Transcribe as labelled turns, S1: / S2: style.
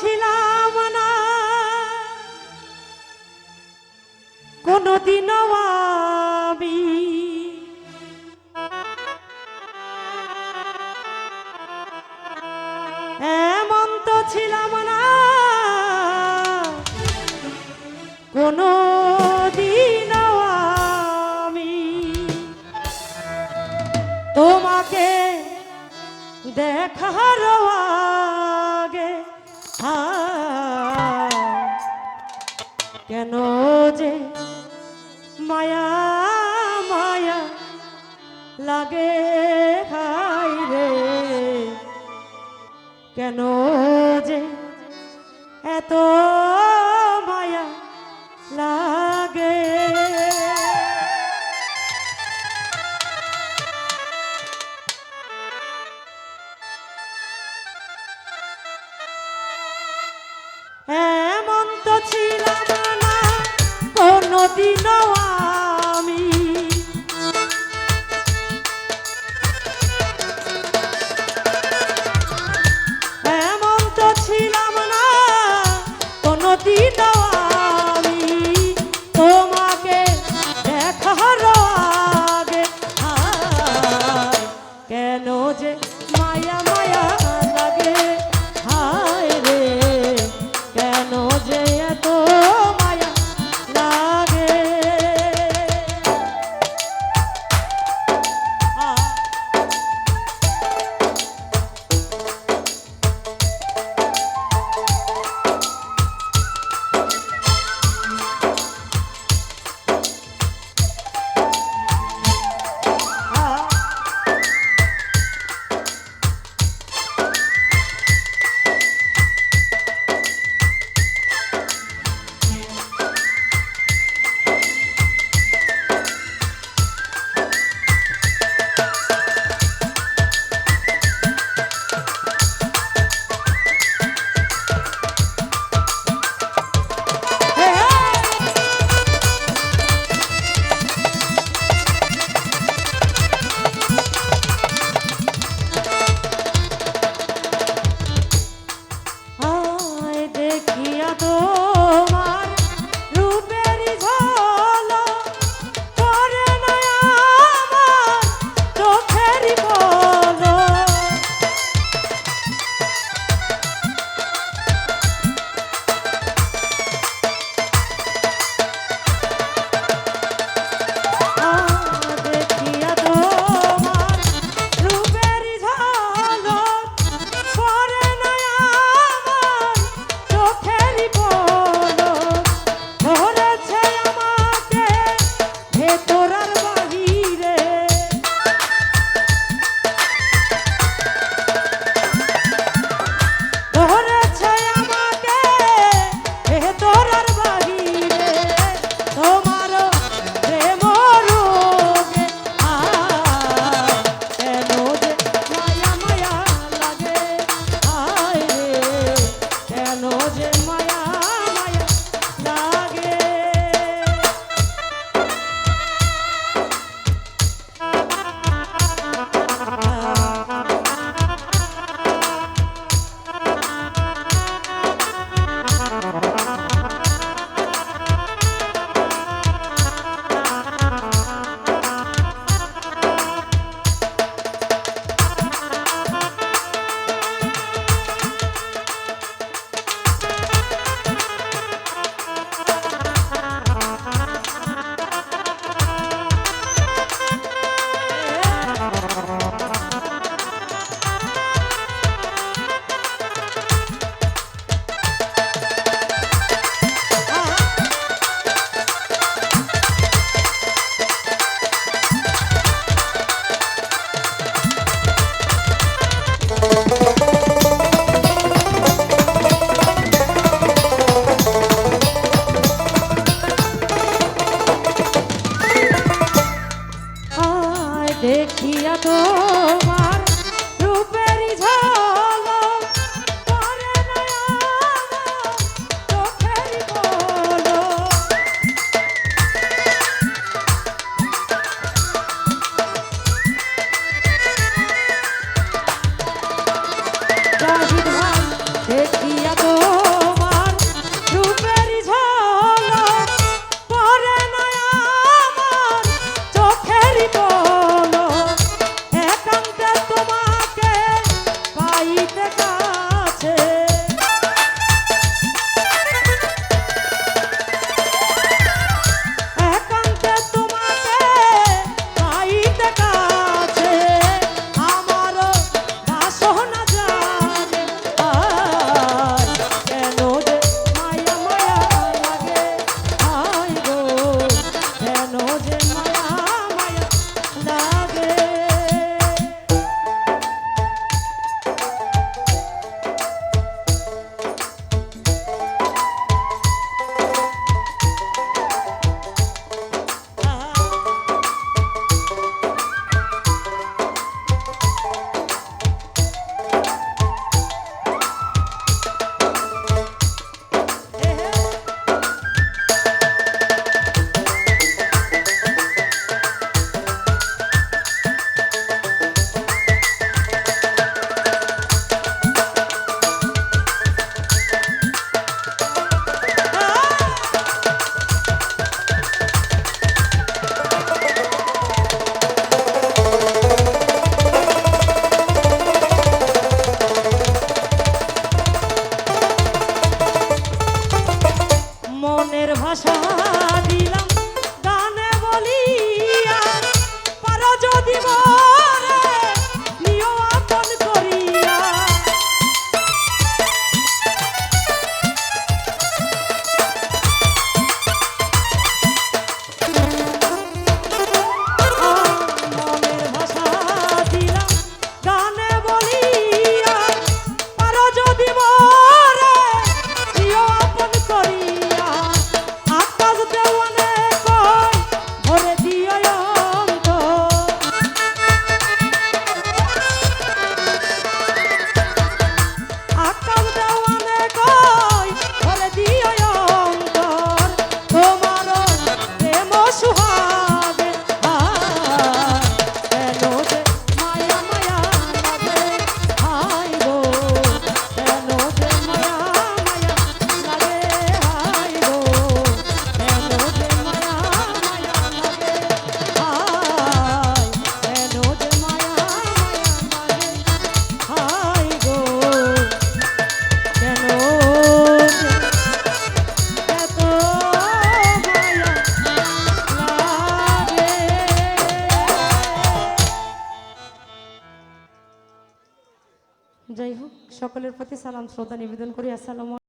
S1: ছিলাম না। কোনদিনও আমি এমন তো ছিলাম না। কোনো কেন যে এত মায়া লাগে? এমন তো ছিলাম না কোনদিনও ভাষা দিলা প্রতি সালাম শ্রদ্ধা নিবেদন করি। আসসালাম